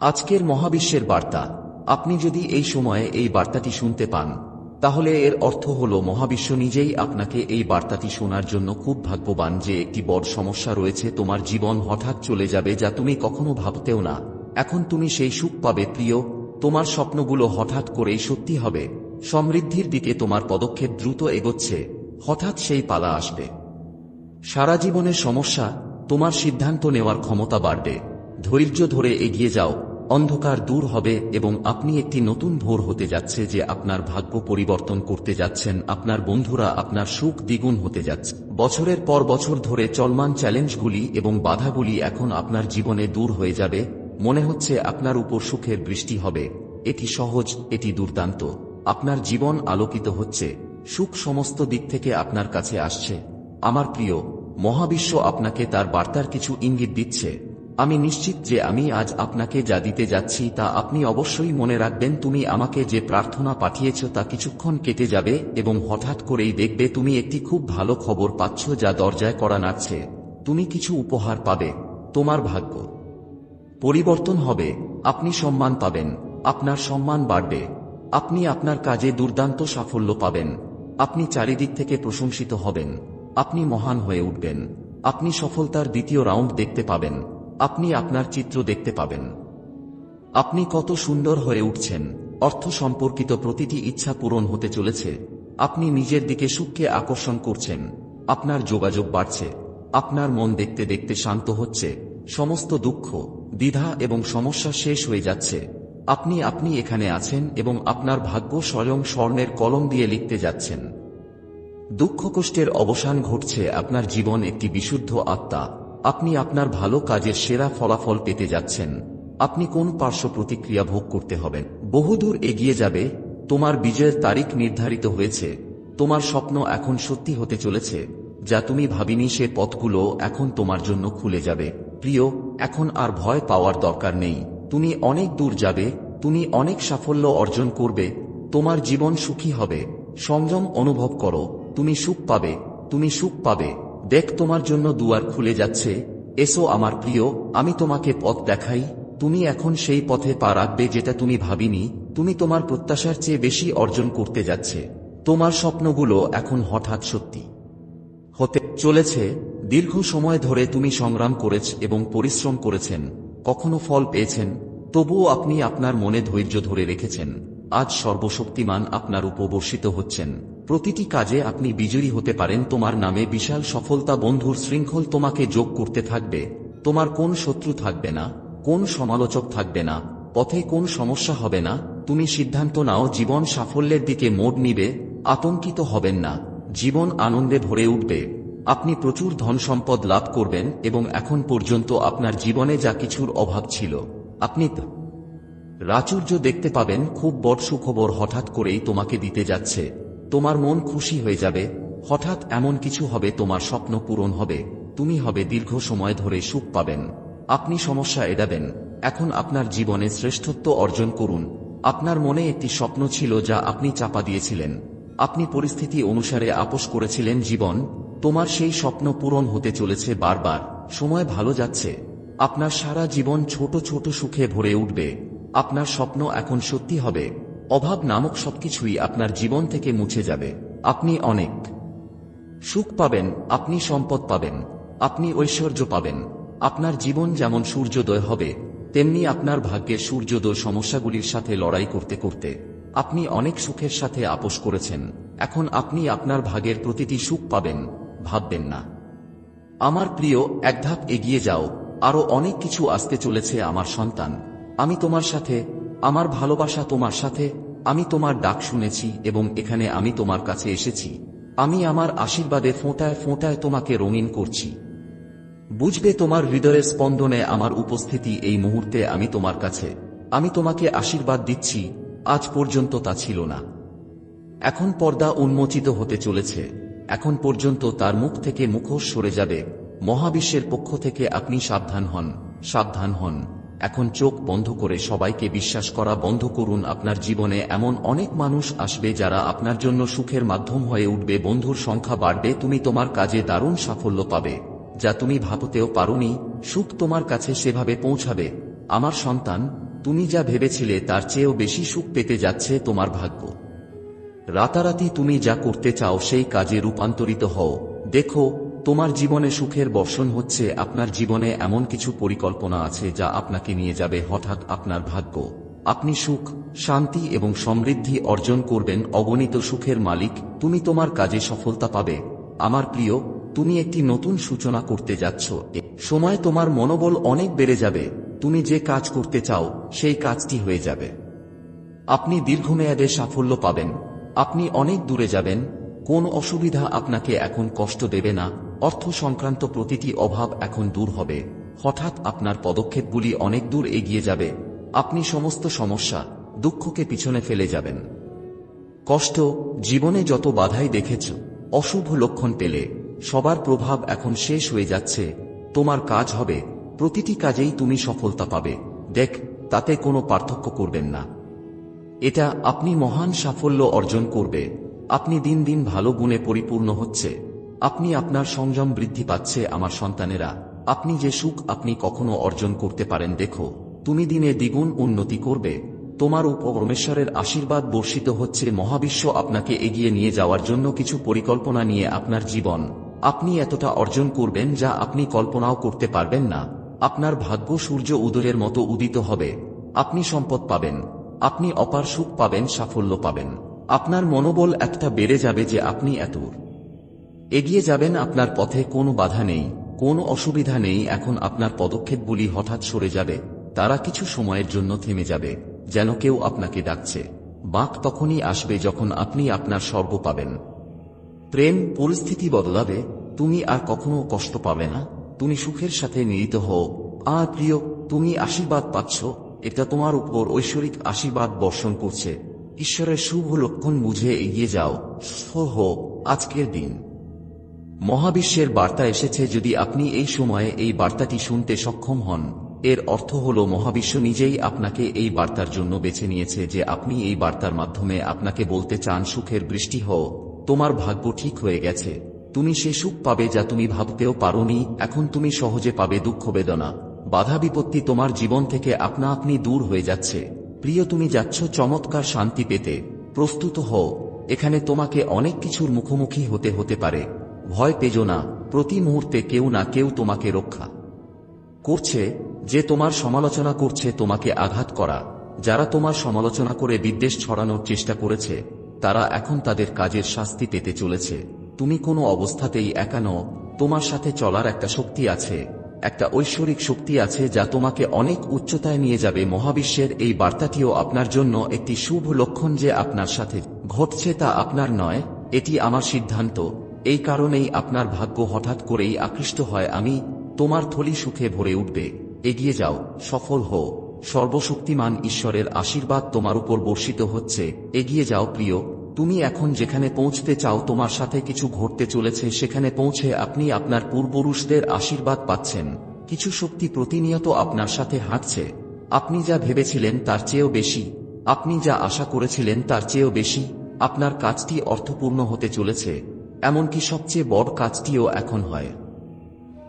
আজকের মহাবিশ্বের বার্তা। আপনি যদি এই সময়ে এই বার্তাটি শুনতে পান, তাহলে এর অর্থ হল মহাবিশ্ব নিজেই আপনাকে এই বার্তাটি শোনার জন্য খুব ভাগ্যবান যে একটি বড় সমস্যা রয়েছে তোমার জীবন হঠাৎ চলে যাবে যা তুমি কখনো ভাবতেও না। এখন তুমি সেই সুখ পাবে, প্রিয়। তোমার স্বপ্নগুলো হঠাৎ করেই সত্যি হবে। সমৃদ্ধির দিকে তোমার পদক্ষেপ দ্রুত এগোচ্ছে। হঠাৎ সেই পালা আসবে। সারা জীবনের সমস্যা, তোমার সিদ্ধান্ত নেওয়ার ক্ষমতা বাড়বে। ধৈর্য ধরে এগিয়ে যাও, অন্ধকার দূর হবে এবং আপনি একটি নতুন ভোর হতে যাচ্ছে যে আপনার ভাগ্য পরিবর্তন করতে যাচ্ছেন, আপনার বন্ধুরা আপনার সুখ দ্বিগুণ হতে যাচ্ছে। বছরের পর বছর ধরে চলমান চ্যালেঞ্জগুলি এবং বাধাগুলি এখন আপনার জীবনে দূর হয়ে যাবে, মনে হচ্ছে আপনার উপর সুখের বৃষ্টি হবে। এটি সহজ, এটি দুর্দান্ত। আপনার জীবন আলোকিত হচ্ছে। সুখ সমস্ত দিক থেকে আপনার কাছে আসছে। আমার প্রিয়, মহাবিশ্ব আপনাকে তার বার্তার কিছু ইঙ্গিত দিচ্ছে। আমি নিশ্চিত যে আমি আজ আপনাকে যা দিতে যাচ্ছি তা আপনি অবশ্যই মনে রাখবেন, তুমি আমাকে যে প্রার্থনা পাঠিয়েছ তা কিছুক্ষণ কেটে যাবে এবং হঠাৎ করেই দেখবে তুমি একটি খুব ভালো খবর পাচ্ছ যা দরজায় করা নাড়ছে। তুমি কিছু উপহার পাবে। তোমার ভাগ্য। পরিবর্তন হবে। আপনি সম্মান পাবেন। আপনার সম্মান বাড়বে। আপনি আপনার কাজে দুর্দান্ত সাফল্য পাবেন। আপনি চারিদিক থেকে প্রশংসিত হবেন। আপনি মহান হয়ে উঠবেন। আপনি সফলতার দ্বিতীয় রাউন্ড দেখতে পাবেন। আপনি আপনার চিত্র দেখতে পাবেন। আপনি কত সুন্দর হয়ে উঠছেন। অর্থ সম্পর্কিত প্রতিটি ইচ্ছা পূরণ হতে চলেছে। আপনি নিজের দিকে সুখকে আকর্ষণ করছেন। আপনার যোগাযোগ বাড়ছে। আপনার মন দেখতে দেখতে শান্ত হচ্ছে। সমস্ত দুঃখ, দ্বিধা এবং সমস্যা শেষ হয়ে যাচ্ছে। আপনি আপনি এখানে আছেন এবং আপনার ভাগ্য স্বয়ং স্বর্ণের কলম দিয়ে লিখতে যাচ্ছেন। দুঃখ কষ্টের অবসান ঘটছে আপনার জীবন একটি বিশুদ্ধ আত্মা। আপনি আপনার ভালো কাজের সেরা ফলাফল পেতে যাচ্ছেন। আপনি কোন পার্শ্ব প্রতিক্রিয়া ভোগ করতে হবেন বহুদূর এগিয়ে যাবে, তোমার বিজয়ের তারিখ নির্ধারিত হয়েছে। তোমার স্বপ্ন এখন সত্যি হতে চলেছে, যা তুমি ভাবিনি সে পথগুলো এখন তোমার জন্য খুলে যাবে। প্রিয়, এখন আর ভয় পাওয়ার দরকার নেই। তুমি অনেক দূর যাবে, তুমি অনেক সাফল্য অর্জন করবে, তোমার জীবন সুখী হবে। সংযম অনুভব করো, তুমি সুখ পাবে, তুমি সুখ পাবে। দেখ তোমার জন্য দুয়ার খুলে যাচ্ছে, এসো আমার প্রিয়, আমি তোমাকে পথ দেখাই, তুমি এখন সেই পথে পা রাখবে যেটা তুমি ভাবিনি, তুমি তোমার প্রত্যাশার চেয়ে বেশি অর্জন করতে যাচ্ছে। তোমার স্বপ্নগুলো এখন হঠাৎ সত্যি হতে চলেছে, দীর্ঘ সময় ধরে তুমি সংগ্রাম করেছ এবং পরিশ্রম করেছেন, কখনো ফল পেয়েছেন, তবুও আপনি আপনার মনে ধৈর্য ধরে রেখেছেন, আজ সর্বশক্তিমান আপনার উপবর্ষিত হচ্ছেন। প্রতিটি কাজে আপনি বিজয়ী হতে পারেন। তোমার নামে বিশাল সফলতা বন্ধুর শৃঙ্খল তোমাকে যোগ করতে থাকবে। তোমার কোন শত্রু থাকবে না, কোন সমালোচক থাকবে না, পথে কোন সমস্যা হবে না, তুমি সিদ্ধান্ত নাও, জীবন সাফল্যের দিকে মোড় নিবে, আতঙ্কিত হবেন না, জীবন আনন্দে ভরে উঠবে। আপনি প্রচুর ধন সম্পদ লাভ করবেন এবং এখন পর্যন্ত আপনার জীবনে যা কিছুর অভাব ছিল, আপনি তা প্রাচুর্য দেখতে পাবেন। খুব বড় সুখবর হঠাৎ করেই তোমাকে দিতে যাচ্ছে। তোমার মন খুশি হয়ে যাবে, হঠাৎ এমন কিছু হবে তোমার স্বপ্ন পূরণ হবে, তুমি হবে দীর্ঘ সময় ধরে সুখ পাবেন। আপনি সমস্যা এড়াবেন, এখন আপনার জীবনে শ্রেষ্ঠত্ব অর্জন করুন। আপনার মনে একটি স্বপ্ন ছিল যা আপনি চাপা দিয়েছিলেন। আপনি পরিস্থিতি অনুসারে আপোষ করেছিলেন জীবন, তোমার সেই স্বপ্ন পূরণ হতে চলেছে বারবার, সময় ভালো যাচ্ছে। আপনার সারা জীবন ছোট ছোট সুখে ভরে উঠবে, আপনার স্বপ্ন এখন সত্যি হবে। অভাব নামক সবকিছুই আপনার জীবন থেকে মুছে যাবে। আপনি অনেক। সুখ পাবেন, আপনি সম্পদ পাবেন, আপনি ঐশ্বর্য পাবেন। আপনার জীবন যেমন সূর্যোদয় হবে, তেমনি আপনার ভাগ্যের সূর্যোদয় সমস্যাগুলির সাথে লড়াই করতে করতে। আপনি অনেক সুখের সাথে আপোষ করেছেন। এখন আপনি আপনার ভাগের প্রতিটি সুখ পাবেন, ভাববেন না। আমার প্রিয়, এক ধাপ এগিয়ে যাও। আরও অনেক কিছু আসতে চলেছে আমার সন্তান। আমি তোমার সাথে আমার ভালোবাসা তোমার সাথে, আমি তোমার ডাক শুনেছি এবং এখানে আমি তোমার কাছে এসেছি। আমি আমার আশীর্বাদে ফোঁটায় ফোঁটায় তোমাকে রঙিন করছি। বুঝবে তোমার হৃদয়ের স্পন্দনে আমার উপস্থিতি এই মুহূর্তে আমি তোমার কাছে। আমি তোমাকে আশীর্বাদ দিচ্ছি, আজ পর্যন্ত তা ছিল না। এখন পর্দা উন্মোচিত হতে চলেছে। এখন পর্যন্ত তার মুখ থেকে মুখোশ সরে যাবে। মহাবিশ্বের পক্ষ থেকে আপনি সাবধান হন সাবধান হন। এখন চোখ বন্ধ করে সবাইকে বিশ্বাস করা বন্ধ করুন আপনার জীবনে এমন অনেক মানুষ আসবে যারা আপনার জন্য সুখের মাধ্যম হয়ে উঠবে, বন্ধুর সংখ্যা বাড়বে, তুমি তোমার কাজে দারুণ সাফল্য পাবে। যা তুমি ভাবতেও পারোনি, সুখ তোমার কাছে সেভাবে পৌঁছাবে। আমার সন্তান, তুমি যা ভেবেছিলে তার চেয়েও বেশি সুখ পেতে যাচ্ছে তোমার ভাগ্য। রাতারাতি তুমি যা করতে চাও সেই কাজে রূপান্তরিত হও। দেখো তোমার জীবনে সুখের বর্ষণ হচ্ছে, আপনার জীবনে এমন কিছু পরিকল্পনা আছে যা আপনাকে নিয়ে যাবে হঠাৎ আপনার ভাগ্য। আপনি সুখ, শান্তি এবং সমৃদ্ধি অর্জন করবেন, অগণিত সুখের মালিক, তুমি তোমার কাজে সফলতা পাবে। আমার প্রিয়, তুমি একটি নতুন সূচনা করতে যাচ্ছ সময় তোমার মনোবল অনেক বেড়ে যাবে, তুমি যে কাজ করতে চাও, সেই কাজটি হয়ে যাবে। আপনি দীর্ঘমেয়াদে সাফল্য পাবেন, আপনি অনেক দূরে যাবেন, কোন অসুবিধা আপনাকে এখন কষ্ট দেবে না অর্থ সংক্রান্ত প্রতিটি অভাব এখন দূর হবে। হঠাৎ আপনার পদক্ষেপগুলি অনেক দূর এগিয়ে যাবে। আপনি সমস্ত সমস্যা, দুঃখকে পিছনে ফেলে যাবেন। কষ্ট, জীবনে যত বাধাই দেখেছ, অশুভ লক্ষণ পেলে, সবার প্রভাব এখন শেষ হয়ে যাচ্ছে। তোমার কাজ হবে, প্রতিটি কাজেই তুমি সফলতা পাবে। দেখ, তাতে কোনো পার্থক্য করবেন না। এটা আপনি মহান সাফল্য অর্জন করবে। আপনি দিন দিন ভালো গুণে পরিপূর্ণ হচ্ছে। আপনি আপনার সংযম বৃদ্ধি পাচ্ছে আমার সন্তানেরা। আপনি যে সুখ আপনি কখনো অর্জন করতে পারেন, দেখো, তুমি দিনে দ্বিগুণ উন্নতি করবে। তোমার উপর পরমেশ্বরের আশীর্বাদ বর্ষিত হচ্ছে, মহাবিশ্ব আপনাকে এগিয়ে নিয়ে যাওয়ার জন্য কিছু পরিকল্পনা নিয়ে আপনার জীবন। আপনি এতটা অর্জন করবেন যা আপনি কল্পনাও করতে পারবেন না। আপনার ভাগ্য সূর্য উদয়ের মতো উদিত হবে। আপনি সম্পদ পাবেন। আপনি অপার সুখ পাবেন, সাফল্য পাবেন। আপনার মনোবল একটা বেড়ে যাবে যে আপনি এত এগিয়ে যাবেন আপনার পথে কোনো বাধা নেই, কোনো অসুবিধা নেই, এখন আপনার পদক্ষেপগুলি হঠাৎ সরে যাবে, তারা কিছু সময়ের জন্য থেমে যাবে, যেন কেউ আপনাকে ডাকছে। বাঁক তখনই আসবে যখন আপনি আপনার স্বর্গ পাবেন। প্রেম, পরিস্থিতি বদলাবে, তুমি আর কখনো কষ্ট পাবে না, তুমি সুখের সাথে মিলিত হও। আর প্রিয়, তুমি আশীর্বাদ পাচ্ছ, এটা তোমার উপর ঐশ্বরিক আশীর্বাদ বর্ষণ করছে। ঈশ্বরের শুভ লক্ষণ বুঝে এগিয়ে যাও। সহ আজকের দিন। মহাবিশ্বের বার্তা এসেছে যদি আপনি এই সময়ে এই বার্তাটি শুনতে সক্ষম হন। এর অর্থ হল, মহাবিশ্ব নিজেই আপনাকে এই বার্তার জন্য বেছে নিয়েছে যে আপনি এই বার্তার মাধ্যমে আপনাকে বলতে চান, সুখের বৃষ্টি হও, তোমার ভাগ্য ঠিক হয়ে গেছে। তুমি সে সুখ পাবে যা তুমি ভাবতেও পারোনি, এখন তুমি সহজে পাবে দুঃখ বেদনা। বাধা বিপত্তি তোমার জীবন থেকে আপনা আপনি দূর হয়ে যাচ্ছে। প্রিয়, তুমি যাচ্ছ চমৎকার শান্তি পেতে। প্রস্তুত হও, এখানে তোমাকে অনেক কিছুর মুখোমুখি হতে হতে পারে। ভয় পেজো না, প্রতি মুহূর্তে কেউ না কেউ তোমাকে রক্ষা করছে, যে তোমার সমালোচনা করছে তোমাকে আঘাত করা। যারা তোমার সমালোচনা করে বিদ্বেষ ছড়ানোর চেষ্টা করেছে, তারা এখন তাদের কাজের শাস্তি পেতে চলেছে। তুমি কোনো অবস্থাতেই একানো তোমার সাথে চলার একটা শক্তি আছে, একটা ঐশ্বরিক শক্তি আছে যা তোমাকে অনেক উচ্চতায় নিয়ে যাবে। মহাবিশ্বের এই বার্তাটিও আপনার জন্য একটি শুভ লক্ষণ যে আপনার সাথে ঘটছে তা আপনার নয়, এটি আমার সিদ্ধান্ত। এই কারণেই আপনার ভাগ্য হঠাৎ করেই আকৃষ্ট হয়, আমি তোমার থলি সুখে ভরে উঠবে। এগিয়ে যাও, সফল হও। সর্বশক্তিমান ঈশ্বরের আশীর্বাদ তোমার উপর বর্ষিত হচ্ছে। এগিয়ে যাও প্রিয়, তুমি এখন যেখানে পৌঁছতে চাও, তোমার সাথে কিছু ঘটতে চলেছে, সেখানে পৌঁছে আপনি আপনার পূর্বপুরুষদের আশীর্বাদ পাচ্ছেন। কিছু শক্তি প্রতিনিয়ত আপনার সাথে হাঁটছে। আপনি যা ভেবেছিলেন তার চেয়েও বেশি। আপনি যা আশা করেছিলেন তার চেয়েও বেশি। আপনার কাজটি অর্থপূর্ণ হতে চলেছে। এমনকি সবচেয়ে বড় কাজটিও এখন হয়।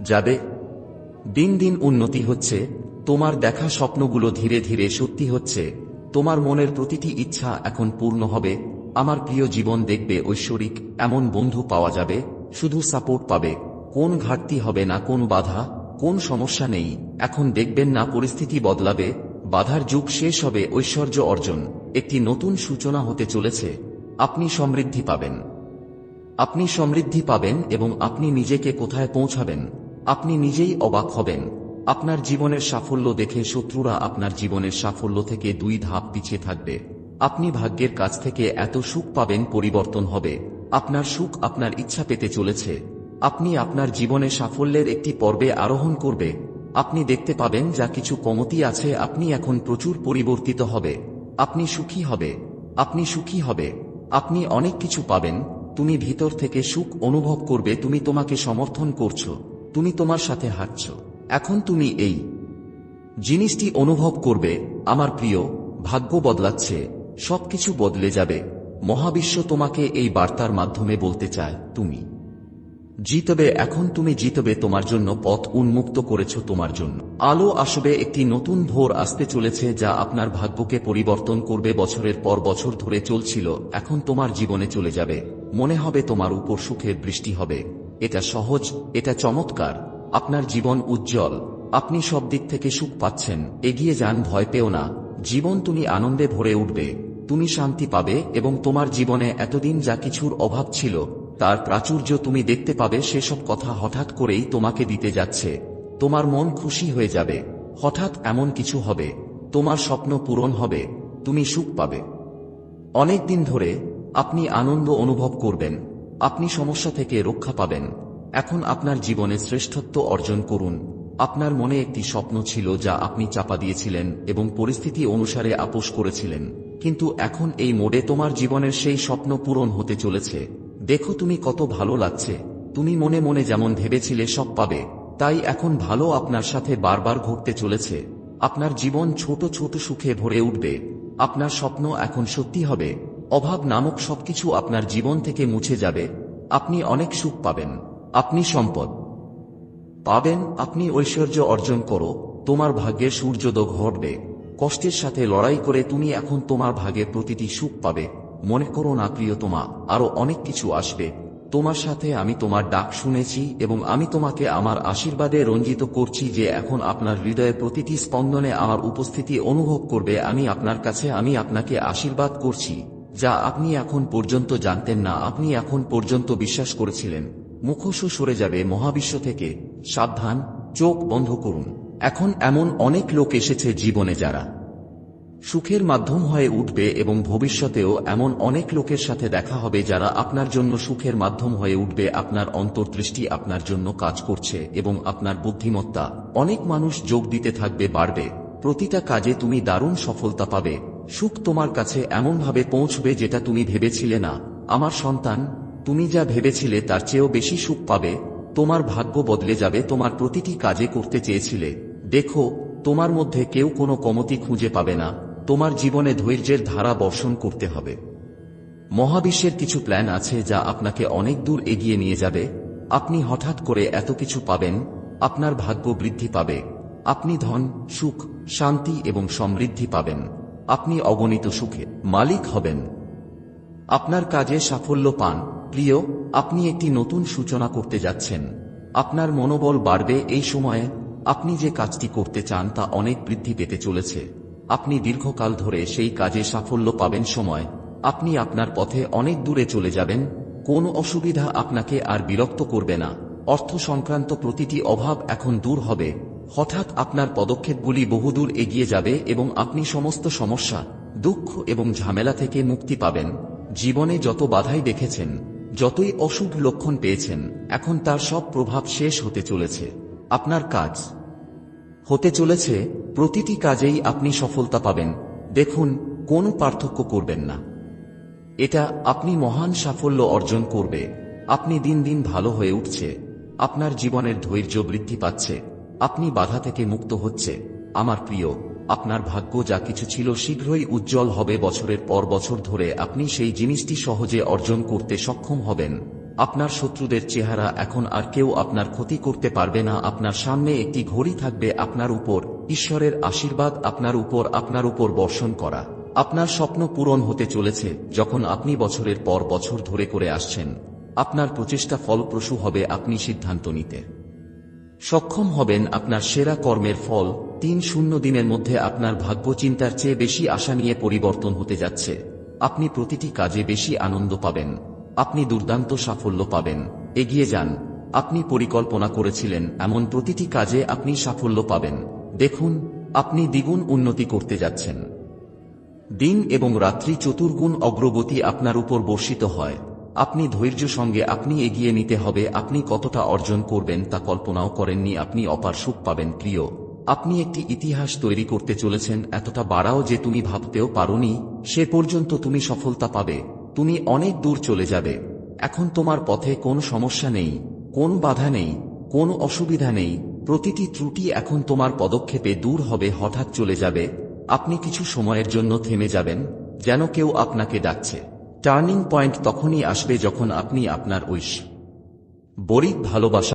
যাবে দিন দিন উন্নতি হচ্ছে, তোমার দেখা স্বপ্নগুলো ধীরে ধীরে সত্যি হচ্ছে, তোমার মনের প্রতিটি ইচ্ছা এখন পূর্ণ হবে, আমার প্রিয় জীবন দেখবে ঐশ্বরিক, এমন বন্ধু পাওয়া যাবে, শুধু সাপোর্ট পাবে, কোন ঘাটতি হবে না কোন বাধা, কোন সমস্যা নেই, এখন দেখবেন না পরিস্থিতি বদলাবে, বাধার যুগ শেষ হবে ঐশ্বর্য অর্জন, একটি নতুন সূচনা হতে চলেছে, আপনি সমৃদ্ধি পাবেন। আপনি সমৃদ্ধি পাবেন এবং আপনি নিজেকে কোথায় পৌঁছাবেন, আপনি নিজেই অবাক হবেন। আপনার জীবনের সাফল্য দেখে শত্রুরা আপনার জীবনের সাফল্য থেকে দুই ধাপ পিছিয়ে থাকবে। আপনি ভাগ্যের কাছ থেকে এত সুখ পাবেন পরিবর্তন হবে। আপনার সুখ আপনার ইচ্ছা পেতে চলেছে। আপনি আপনার জীবনে সাফল্যের একটি পর্বে আরোহণ করবে। আপনি দেখতে পাবেন যা কিছু কমতি আছে, আপনি এখন প্রচুর পরিবর্তিত হবে। আপনি সুখী হবে। আপনি সুখী হবে। আপনি অনেক কিছু পাবেন। তুমি ভিতর থেকে সুখ অনুভব করবে, তুমি তোমাকে সমর্থন করছ, তুমি তোমার সাথে হাঁটছ। এখন তুমি এই জিনিসটি অনুভব করবে, আমার প্রিয়, ভাগ্য বদলাচ্ছে, সবকিছু বদলে যাবে। মহাবিশ্ব তোমাকে এই বার্তার মাধ্যমে বলতে চায়, তুমি। জিতবে, এখন তুমি জিতবে, তোমার জন্য পথ উন্মুক্ত করেছ তোমার জন্য। আলো আসবে, একটি নতুন ভোর আসতে চলেছে, যা আপনার ভাগ্যকে পরিবর্তন করবে, বছরের পর বছর ধরে চলছিল, এখন তোমার জীবনে চলে যাবে। মনে হবে তোমার উপর সুখের বৃষ্টি হবে। এটা সহজ, এটা চমৎকার। আপনার জীবন উজ্জ্বল। আপনি সব দিক থেকে সুখ পাচ্ছেন। এগিয়ে যান, ভয় পেও না। জীবন তুমি আনন্দে ভরে উঠবে। তুমি শান্তি পাবে, এবং তোমার জীবনে এতদিন যা কিছুর অভাব ছিল তার প্রাচুর্য তুমি দেখতে পাবে, সেসব কথা হঠাৎ করেই তোমাকে দিতে যাচ্ছে। তোমার মন খুশি হয়ে যাবে। হঠাৎ এমন কিছু হবে। তোমার স্বপ্ন পূরণ হবে। তুমি সুখ পাবে। অনেক দিন ধরে আপনি আনন্দ অনুভব করবেন। আপনি সমস্যা থেকে রক্ষা পাবেন। এখন আপনার জীবনে শ্রেষ্ঠত্ব অর্জন করুন। আপনার মনে একটি স্বপ্ন ছিল যা আপনি চাপা দিয়েছিলেন এবং পরিস্থিতি অনুসারে আপোষ করেছিলেন। কিন্তু এখন এই মোডে তোমার জীবনের সেই স্বপ্ন পূরণ হতে চলেছে। দেখো তুমি কত ভালো লাগছে। তুমি মনে মনে যেমন ভেবেছিলে সব পাবে, তাই এখন ভালো আপনার সাথে বারবার ঘটতে চলেছে। আপনার জীবন ছোট ছোট সুখে ভরে উঠবে। আপনার স্বপ্ন এখন সত্যি হবে। অভাব নামক সবকিছু আপনার জীবন থেকে মুছে যাবে। আপনি অনেক সুখ পাবেন। আপনি সম্পদ পাবেন। আপনি ঐশ্বর্য অর্জন করো। তোমার ভাগ্যের সূর্যোদয় ঘটবে। কষ্টের সাথে লড়াই করে তুমি এখন তোমার ভাগের প্রতিটি সুখ পাবে। মনে করো না প্রিয়তমা আরও অনেক কিছু আসবে। তোমার সাথে আমি তোমার ডাক শুনেছি এবং আমি তোমাকে আমার আশীর্বাদে রঞ্জিত করছি যে এখন আপনার হৃদয়ের প্রতিটি স্পন্দনে আমার উপস্থিতি অনুভব করবে, আমি আপনার কাছে, আমি আপনাকে আশীর্বাদ করছি, যা আপনি এখন পর্যন্ত জানতেন না, আপনি এখন পর্যন্ত বিশ্বাস করেছিলেন। মুখোশ সরে যাবে মহাবিশ্ব থেকে। সাবধান, চোখ বন্ধ করুন। এখন এমন অনেক লোক এসেছে জীবনে যারা সুখের মাধ্যম হয়ে উঠবে এবং ভবিষ্যতেও এমন অনেক লোকের সাথে দেখা হবে যারা আপনার জন্য সুখের মাধ্যম হয়ে উঠবে, আপনার অন্তর্দৃষ্টি আপনার জন্য কাজ করছে এবং আপনার বুদ্ধিমত্তা। অনেক মানুষ যোগ দিতে থাকবে, বাড়বে। প্রতিটা কাজে তুমি দারুণ সফলতা পাবে। সুখ তোমার কাছে এমনভাবে পৌঁছবে যেটা তুমি ভেবেছিলে না। আমার সন্তান, তুমি যা ভেবেছিলে তার চেয়েও বেশি সুখ পাবে। তোমার ভাগ্য বদলে যাবে, তোমার প্রতিটি কাজে করতে চেয়েছিলে। দেখো, তোমার মধ্যে কেউ কোনো কমতি খুঁজে পাবে না। তোমার জীবনে ধৈর্যের ধারা বর্ষণ করতে হবে। মহাবিশ্বের কিছু প্ল্যান আছে যা আপনাকে অনেক দূর এগিয়ে নিয়ে যাবে। আপনি হঠাৎ করে এত কিছু পাবেন, আপনার ভাগ্য বৃদ্ধি পাবে। আপনি ধন, সুখ, শান্তি এবং সমৃদ্ধি পাবেন। আপনি অগণিত সুখে মালিক হবেন। আপনার কাজে সাফল্য পান। প্রিয়, আপনি একটি নতুন সূচনা করতে যাচ্ছেন। আপনার মনোবল বাড়বে এই সময়ে। আপনি যে কাজটি করতে চান তা অনেক বৃদ্ধি পেতে চলেছে। আপনি দীর্ঘকাল ধরে সেই কাজে সাফল্য পাবেন সময়। আপনি আপনার পথে অনেক দূরে চলে যাবেন। কোন অসুবিধা আপনাকে আর বিরক্ত করবে না। অর্থ সংক্রান্ত প্রতিটি অভাব এখন দূর হবে। হঠাৎ আপনার পদক্ষেপগুলি বহুদূর এগিয়ে যাবে এবং আপনি সমস্ত সমস্যা, দুঃখ এবং ঝামেলা থেকে মুক্তি পাবেন। জীবনে যত বাধাই দেখেছেন, যতই অশুভ লক্ষণ পেয়েছেন, এখন তার সব প্রভাব শেষ হতে চলেছে। আপনার কাজ হতে চলেছে, প্রতিটি কাজেই আপনি সফলতা পাবেন। দেখুন, কোনো পার্থক্য করবেন না। এটা আপনি মহান সাফল্য অর্জন করবে। আপনি দিন দিন ভালো হয়ে উঠছে। আপনার জীবনের ধৈর্য বৃদ্ধি পাচ্ছে। আপনি বাধা থেকে মুক্ত হচ্ছে। আমার প্রিয়, আপনার ভাগ্য যা কিছু ছিল শীঘ্রই উজ্জ্বল হবে। বছরের পর বছর ধরে আপনি সেই জিনিসটি সহজে অর্জন করতে সক্ষম হবেন। আপনার শত্রুদের চেহারা এখন আর কেউ আপনার ক্ষতি করতে পারবে না। আপনার সামনে একটি ঘড়ি থাকবে আপনার উপর। ঈশ্বরের আশীর্বাদ আপনার উপর আপনার উপর বর্ষণ করা। আপনার স্বপ্ন পূরণ হতে চলেছে, যখন আপনি বছরের পর বছর ধরে করে আসছেন। আপনার প্রচেষ্টা ফলপ্রসূ হবে, আপনি সিদ্ধান্ত নিতে সক্ষম হবেন। আপনার সেরা কর্মের ফল তিন শূন্য দিনের মধ্যে আপনার ভাগ্য চিন্তার চেয়ে বেশি আশা নিয়ে পরিবর্তন হতে যাচ্ছে। আপনি প্রতিটি কাজে বেশি আনন্দ পাবেন। আপনি দুর্দান্ত সাফল্য পাবেন। এগিয়ে যান। আপনি পরিকল্পনা করেছিলেন, এমন প্রতিটি কাজে আপনি সাফল্য পাবেন। দেখুন, আপনি দ্বিগুণ উন্নতি করতে যাচ্ছেন। দিন এবং রাত্রি চতুর্গুণ অগ্রগতি আপনার উপর বর্ষিত হয়। আপনি ধৈর্য সঙ্গে আপনি এগিয়ে নিতে হবে, আপনি কতটা অর্জন করবেন তা কল্পনাও করেননি আপনি, অপার সুখ পাবেন প্রিয়। আপনি একটি ইতিহাস তৈরি করতে চলেছেন, এতটা বাড়াও যে তুমি ভাবতেও পারোনি, সে পর্যন্ত তুমি সফলতা পাবে। তুমি অনেক দূর চলে যাবে। এখন তোমার পথে কোন সমস্যা নেই, কোন বাধা নেই, কোন অসুবিধা নেই। প্রতিটি ত্রুটি এখন তোমার পদক্ষেপে দূর হবে, হঠাৎ চলে যাবে। আপনি কিছু সময়ের জন্য থেমে যাবেন, যেন কেউ আপনাকে ডাকছে। টার্নিং পয়েন্ট তখনই আসবে যখন আপনি আপনার ঐশ বরিক ভালোবাসা।